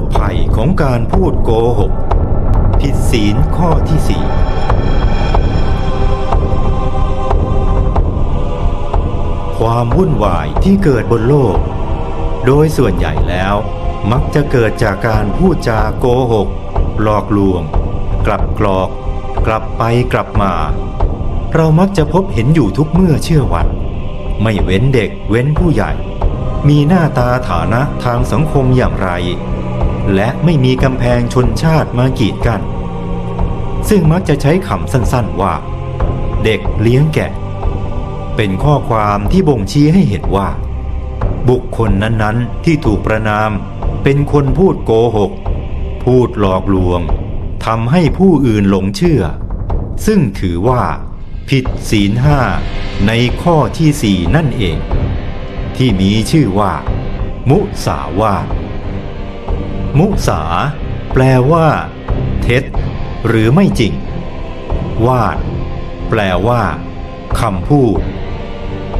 ษภัยของการพูดโกหก ผิดศีลข้อที่สี่ความวุ่นวายที่เกิดบนโลก โดยส่วนใหญ่แล้วมักจะเกิดจากการพูดจาโกหก หลอกลวง กลับกรอก กลับไปกลับมา เรามักจะพบเห็นอยู่ทุกเมื่อเชื่อวัน ไม่เว้นเด็กเว้นผู้ใหญ่ มีหน้าตาฐานะทางสังคมอย่างไร และไม่มีกำแพงชนชาติมากีดกัน ซึ่งมักจะใช้คำสั้นๆว่า เด็กเลี้ยงแกะ เป็นข้อความที่บ่งชี้ให้เห็นว่า บุคคลนั้นๆที่ถูกประนาม เป็นคนพูดโกหก พูดหลอกลวงทำให้ผู้อื่นหลงเชื่อ ซึ่งถือว่า ผิดศีลห้าในข้อที่สี่นั่นเอง ที่มีชื่อว่า มุสาวาท มุสา แปลว่า เท็จ หรือไม่จริง วาด แปลว่าคำพูด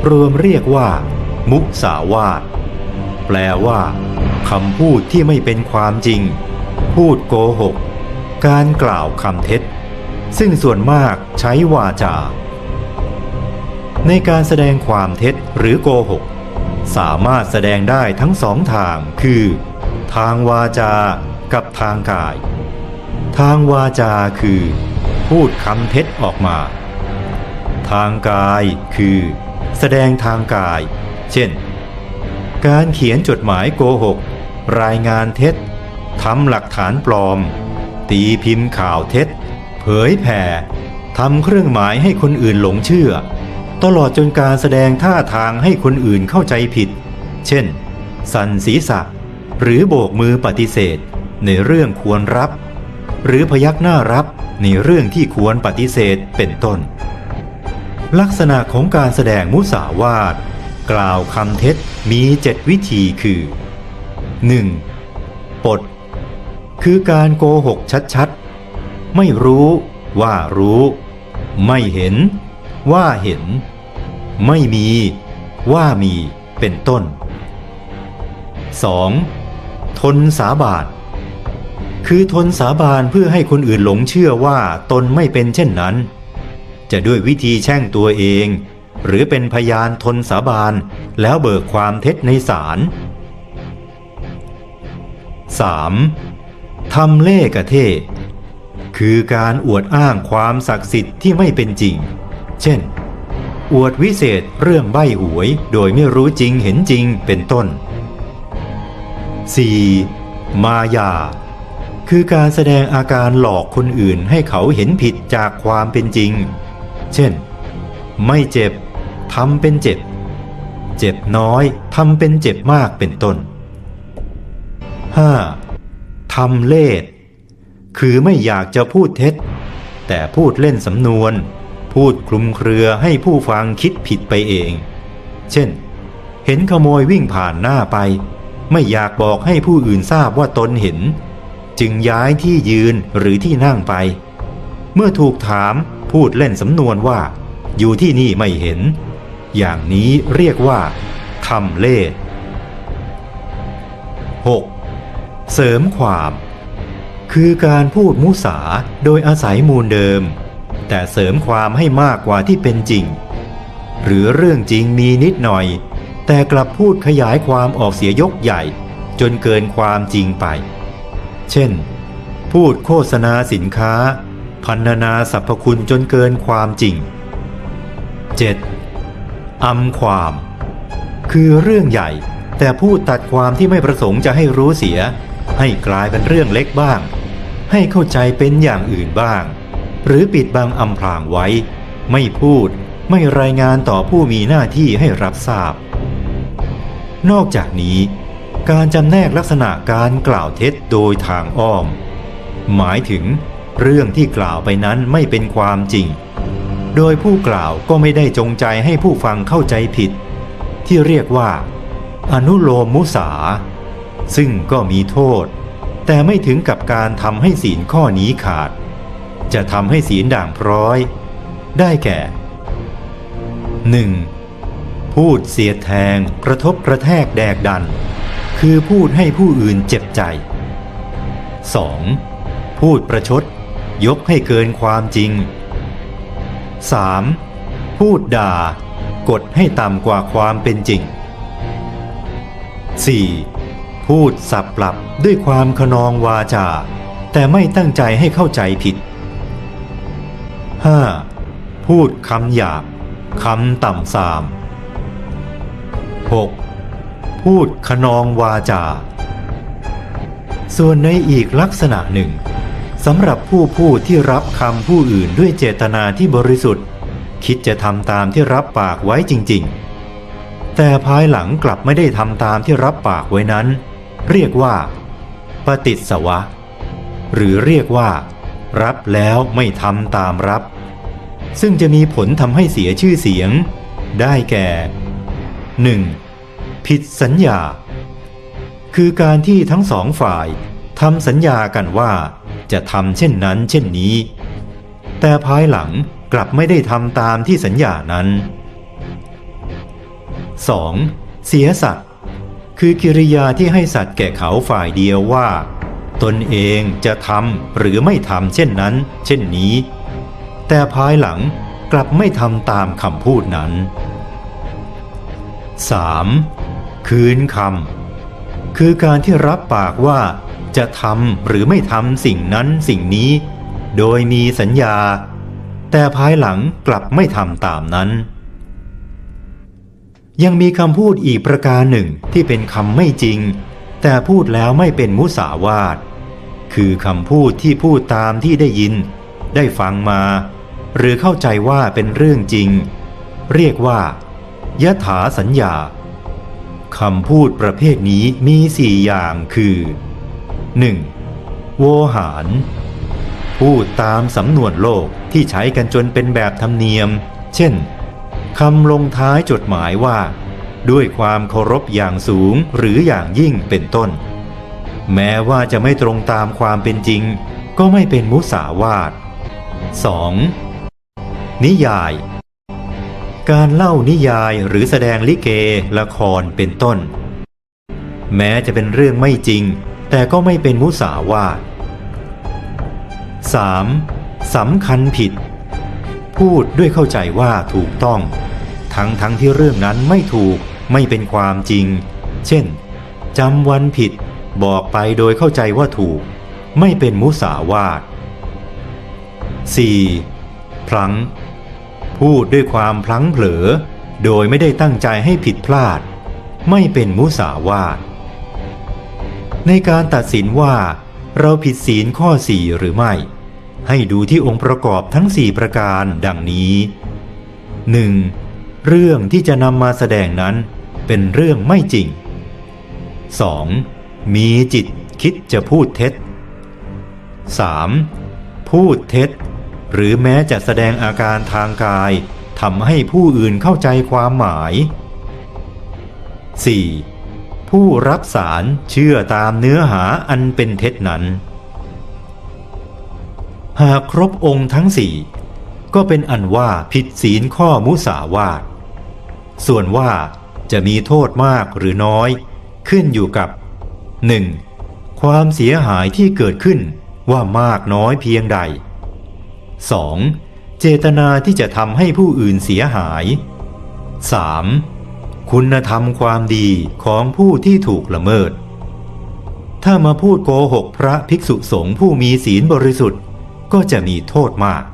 รวมเรียกว่า มุสาวาทแปลว่าคำพูดที่ไม่เป็นความจริง พูดโกหก การกล่าวคำเท็จ ซึ่งส่วนมากใช้วาจา ในการแสดงความเท็จหรือโกหก สามารถแสดงได้ทั้งสองทางคือ ทางวาจากับทางกาย ทางวาจาคือ พูดคำเท็จออกมา ทางกายคือ แสดงทางกาย เช่น การเขียนจดหมายโกหก รายงานเท็จทำหลักฐานปลอม ตีพิมพ์ข่าวเท็จ เผยแผ่ทำเครื่องหมายให้คนอื่นหลงเชื่อ ตลอดจนการแสดงท่าทางให้คนอื่นเข้าใจผิด เช่น สั่นศีรษะ หรือโบกมือปฏิเสธ ในเรื่องควรรับ หรือพยักหน้ารับในเรื่องที่ควรปฏิเสธเป็นต้น ลักษณะของการแสดงมุสาวาทกล่าวคำเท็จมีเจ็ดวิธีคือ 1. ปด คือการโกหกชัดๆ ไม่รู้ว่ารู้ ไม่เห็น ว่าเห็น ไม่มี ว่ามีเป็นต้น 2. ทนสาบานคือทนสาบานเพื่อให้คนอื่นหลงเชื่อว่าตนไม่เป็นเช่นนั้น จะด้วยวิธีแช่งตัวเอง หรือเป็นพยานทนสาบานแล้วเบิกความเท็จในศาล 3. ทำเล่กะเทคือการอวดอ้างความศักดิ์สิทธิ์ที่ไม่เป็นจริง เช่น อวดวิเศษเรื่องใบหวยโดยไม่รู้จริงเห็นจริงเป็นต้น 4. มายา คือการแสดงอาการหลอกคนอื่นให้เขาเห็นผิดจากความเป็นจริง เช่น ไม่เจ็บทำเป็นเจ็บ เจ็บน้อยทำเป็นเจ็บมากเป็นต้น 5. ทำเล่ห์คือไม่อยากจะพูดเท็จ แต่พูดเล่นสำนวน พูดคลุมเครือให้ผู้ฟังคิดผิดไปเอง เช่น เห็นขโมยวิ่งผ่านหน้าไป ไม่อยากบอกให้ผู้อื่นทราบว่าตนเห็น จึงย้ายที่ยืนหรือที่นั่งไป เมื่อถูกถามพูดเล่นสำนวนว่า อยู่ที่นี่ไม่เห็น อย่างนี้เรียกว่าทำเล่ห์ 6. เสริมความ คือการพูดมุสาโดยอาศัยมูลเดิม แต่เสริมความให้มากกว่าที่เป็นจริง หรือเรื่องจริงมีนิดหน่อย แต่กลับพูดขยายความออกเสียยกใหญ่ จนเกินความจริงไป เช่น พูดโฆษณาสินค้า พันนาสรรพคุณจนเกินความจริง 7. อำความ คือเรื่องใหญ่ แต่พูดตัดความที่ไม่ประสงค์จะให้รู้เสีย ให้กลายเป็นเรื่องเล็กบ้าง ให้เข้าใจเป็นอย่างอื่นบ้าง หรือปิดบังอำพรางไว้ ไม่พูดไม่รายงานต่อผู้มีหน้าที่ให้รับทราบ นอกจากนี้การจำแนกลักษณะการกล่าวเท็จโดยทางอ้อม หมายถึงเรื่องที่กล่าวไปนั้นไม่เป็นความจริง โดยผู้กล่าวก็ไม่ได้จงใจให้ผู้ฟังเข้าใจผิด ที่เรียกว่า อนุโลมมุสา ซึ่งก็มีโทษ แต่ไม่ถึงกับการทำให้ศีลข้อนี้ขาด จะทำให้ศีลด่างพร้อย ได้แก่ 1. พูดเสียดแทงกระทบกระแทกแดกดัน คือพูดให้ผู้อื่นเจ็บใจ 2. พูดประชด ยกให้เกินความจริง 3. พูดด่า กดให้ต่ำกว่าความเป็นจริง 4. พูดสับปรับด้วยความขนองวาจา แต่ไม่ตั้งใจให้เข้าใจผิด 5. พูดคำหยาบคำต่ำสาม 6. พูดขนองวาจา ส่วนในอีกลักษณะหนึ่งสำหรับผู้พูดที่รับคำผู้อื่นด้วยเจตนาที่บริสุทธิ์ คิดจะทำตามที่รับปากไว้จริง ๆ แต่ภายหลังกลับไม่ได้ทำตามที่รับปากไว้นั้น เรียกว่า ปฏิสวะ หรือเรียกว่า รับแล้วไม่ทำตามรับ ซึ่งจะมีผลทำให้เสียชื่อเสียง ได้แก่ 1. ผิดสัญญา คือการที่ทั้งสองฝ่ายทำสัญญากันว่าจะทำเช่นนั้นเช่นนี้ แต่ภายหลังกลับไม่ได้ทำตามที่สัญญานั้น 2. เสียสัตว์ คือกิริยาที่ให้สัตว์แก่เขาฝ่ายเดียวว่า ตนเองจะทำหรือไม่ทำเช่นนั้น เช่นนี้ แต่ภายหลังกลับไม่ทำตามคำพูดนั้น 3. คืนคำคือการที่รับปากว่าจะทำหรือไม่ทำสิ่งนั้นสิ่งนี้ โดยมีสัญญา แต่ภายหลังกลับไม่ทำตามนั้น ยังมีคำพูดอีกประการหนึ่งที่เป็นคำไม่จริง แต่พูดแล้วไม่เป็นมุสาวาท คือคำพูดที่พูดตามที่ได้ยิน ได้ฟังมา หรือเข้าใจว่าเป็นเรื่องจริง เรียกว่า ยถาสัญญาคำพูดประเภทนี้มีสี่อย่างคือ 1. โวหาร พูดตามสำนวนโลกที่ใช้กันจนเป็นแบบธรรมเนียม เช่นคำลงท้ายจดหมายว่า ด้วยความเคารพอย่างสูงหรืออย่างยิ่งเป็นต้น แม้ว่าจะไม่ตรงตามความเป็นจริง ก็ไม่เป็นมุสาวาท 2. นิยาย การเล่านิยายหรือแสดงลิเก ละครเป็นต้น แม้จะเป็นเรื่องไม่จริง แต่ก็ไม่เป็นมุสาวาท 3. สำคัญผิด พูดด้วยเข้าใจว่าถูกต้อง ทั้งทั้งที่เรื่องนั้นไม่ถูกไม่เป็นความจริง เช่นจำวันผิดบอกไปโดยเข้าใจว่าถูก ไม่เป็นมุสาวาท 4. พลั้ง พูดด้วยความพลั้งเผลอ โดยไม่ได้ตั้งใจให้ผิดพลาด ไม่เป็นมุสาวาทในการตัดสินว่า เราผิดศีลข้อสี่หรือไม่ ให้ดูที่องค์ประกอบทั้งสี่ประการดังนี้ 1. เรื่องที่จะนำมาแสดงนั้นเป็นเรื่องไม่จริง 2. มีจิตคิดจะพูดเท็จ 3. พูดเท็จ หรือแม้จะแสดงอาการทางกายทำให้ผู้อื่นเข้าใจความหมาย 4. ผู้รับสารเชื่อตามเนื้อหาอันเป็นเท็จนั้น หากครบองค์ทั้งสี่ก็เป็นอันว่าผิดศีลข้อมุสาวาท ส่วนว่าจะมีโทษมากหรือน้อย ขึ้นอยู่กับ 1. ความเสียหายที่เกิดขึ้นว่ามากน้อยเพียงใด 2. เจตนาที่จะทำให้ผู้อื่นเสียหาย 3. คุณธรรมความดีของผู้ที่ถูกละเมิด ถ้ามาพูดโกหกพระภิกษุสงฆ์ผู้มีศีลบริสุทธิ์ก็จะมีโทษมาก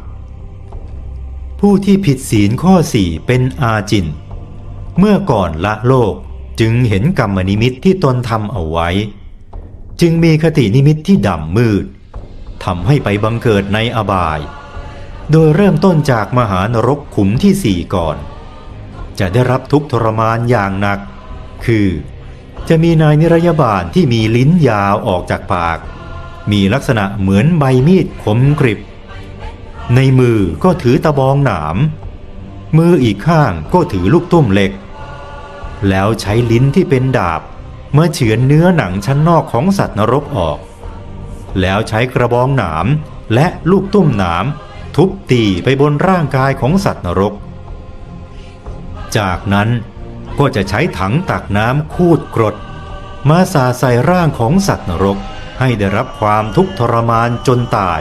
ผู้ที่ผิดศีลข้อสี่เป็นอาจิน เมื่อก่อนละโลกจึงเห็นกรรมนิมิตที่ตนทำเอาไว้ จึงมีคตินิมิตที่ดำมืดทำให้ไปบังเกิดในอบาย โดยเริ่มต้นจากมหานรกขุมที่สี่ก่อน จะได้รับทุกทรมานอย่างหนัก คือ จะมีนายนิรยาบาลที่มีลิ้นยาวออกจากปาก มีลักษณะเหมือนใบมีดคมกริบ ในมือก็ถือตะบองหนาม มืออีกข้างก็ถือลูกตุ้มเหล็ก แล้วใช้ลิ้นที่เป็นดาบเมื่อเฉือนเนื้อหนังชั้นนอกของสัตว์นรกออก แล้วใช้กระบองหนามและลูกตุ้มหนาม ทุบตีไปบนร่างกายของสัตว์นรก จากนั้นก็จะใช้ถังตักน้ำคูดกรด มาสาใส่ร่างของสัตว์นรกให้ได้รับความทุกข์ทรมานจนตาย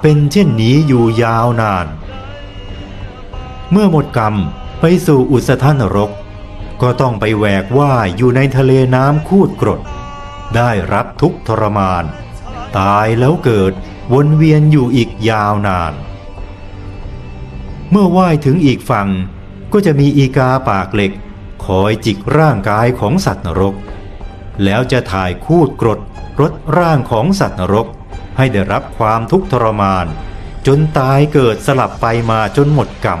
เป็นเช่นนี้อยู่ยาวนาน เมื่อหมดกรรมไปสู่อุสธานรก ก็ต้องไปแหวกว่ายอยู่ในทะเลน้ำคูดกรด ได้รับทุกข์ทรมาน ตายแล้วเกิด วนเวียนอยู่อีกยาวนาน เมื่อว่ายถึงอีกฝั่งก็จะมีอีกาปากเหล็ก คอยจิกร่างกายของสัตว์นรก แล้วจะถ่ายคูดกรดรดร่างของสัตว์นรก ให้ได้รับความทุกข์ทรมาน จนตายเกิดสลับไปมาจนหมดกรรม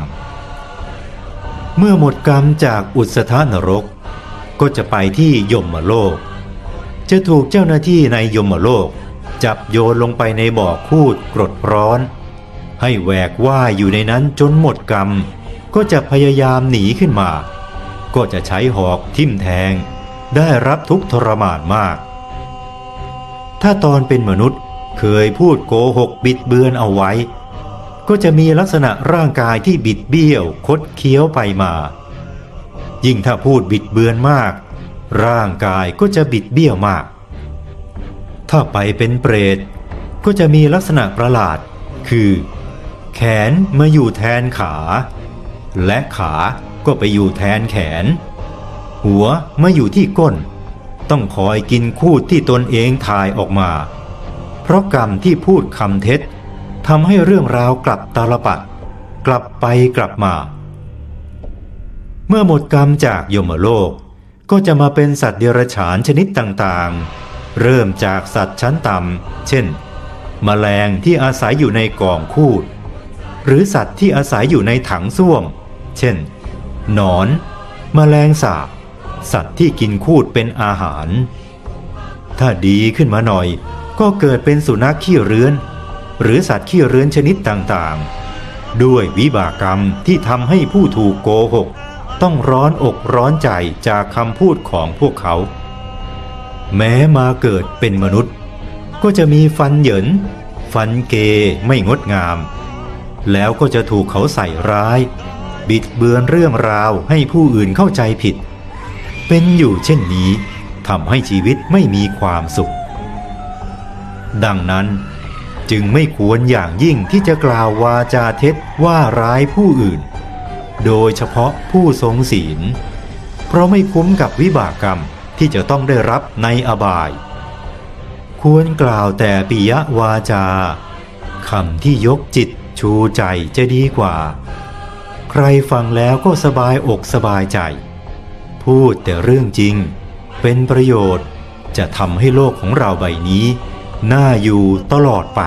เมื่อหมดกรรมจากอุสธานรก ก็จะไปที่ยมโลก จะถูกเจ้าหน้าที่ในยมโลก จับโยนลงไปในบ่อคูดกรดร้อน ให้แหวกว่ายอยู่ในนั้นจนหมดกรรม ก็จะพยายามหนีขึ้นมา ก็จะใช้หอกทิ่มแทง ได้รับทุกทรมานมาก ถ้าตอนเป็นมนุษย์เคยพูดโกหกบิดเบือนเอาไว้ ก็จะมีลักษณะร่างกายที่บิดเบี้ยวคดเคี้ยวไปมา ยิ่งถ้าพูดบิดเบือนมาก ร่างกายก็จะบิดเบี้ยวมาก ถ้าไปเป็นเปรตก็จะมีลักษณะประหลาด คือ แขนมาอยู่แทนขา และขาก็ไปอยู่แทนแขน หัวมาอยู่ที่ก้น ต้องคอยกินคูดที่ตนเองถ่ายออกมา เพราะกรรมที่พูดคำเท็จทำให้เรื่องราวกลับตาลปัดกลับไปกลับมา เมื่อหมดกรรมจากยมโลกก็จะมาเป็นสัตว์เดรัจฉานชนิดต่างๆ เริ่มจากสัตว์ชั้นต่ำ เช่นแมลงที่อาศัยอยู่ในกองคูด หรือสัตว์ที่อาศัยอยู่ในถังส้วม เช่น หนอน แมลงสาบ สัตว์ที่กินคูดเป็นอาหาร ถ้าดีขึ้นมาหน่อย ก็เกิดเป็นสุนัขขี้เรื้อน หรือสัตว์ขี้เรื้อนชนิดต่างๆ ด้วยวิบากกรรมที่ทำให้ผู้ถูกโกหก ต้องร้อนอกร้อนใจจากคำพูดของพวกเขา แม้มาเกิดเป็นมนุษย์ ก็จะมีฟันเหยิน ฟันเกไม่งดงาม แล้วก็จะถูกเขาใส่ร้าย บิดเบือนเรื่องราวให้ผู้อื่นเข้าใจผิด เป็นอยู่เช่นนี้ทำให้ชีวิตไม่มีความสุข ดังนั้นจึงไม่ควรอย่างยิ่งที่จะกล่าววาจาเท็จว่าร้ายผู้อื่น โดยเฉพาะผู้ทรงศีล เพราะไม่คุ้มกับวิบากกรรม ที่จะต้องได้รับในอบาย ควรกล่าวแต่ปิยวาจาคำที่ยกจิตชูใจจะดีกว่า ใครฟังแล้วก็สบายอกสบายใจ พูดแต่เรื่องจริง เป็นประโยชน์จะทำให้โลกของเราใบนี้ น่าอยู่ตลอดไป